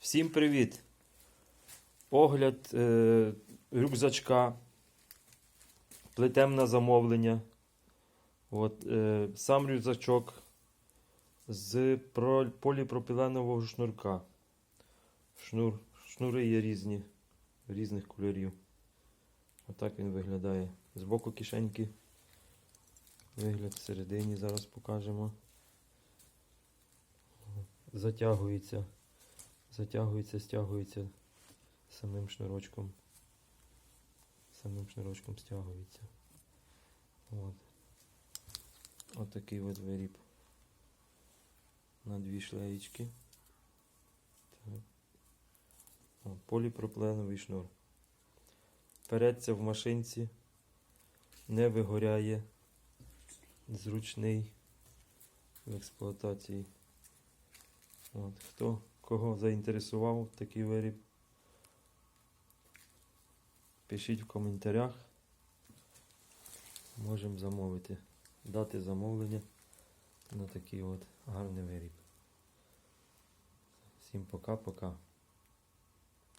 Всім привіт! Огляд е, рюкзачка. Плетем на замовлення. От, е, сам рюкзачок з про- поліпропіленового шнурка. Шнур, шнури є різні, різних кольорів. Отак він виглядає. Збоку кишеньки. Вигляд всередині зараз покажемо. Затягується. Затягується, стягується самим шнурочком. Самим шнурочком стягується. От. Отакий от виріб. На дві шлеєчки. Поліпропленовий шнур. Переться в машинці, не вигоряє, зручний в експлуатації. От, хто кого заінтересував такий виріб, пишіть в коментарях. Можемо замовити, дати замовлення на такий от гарний виріб. Всім пока-пока.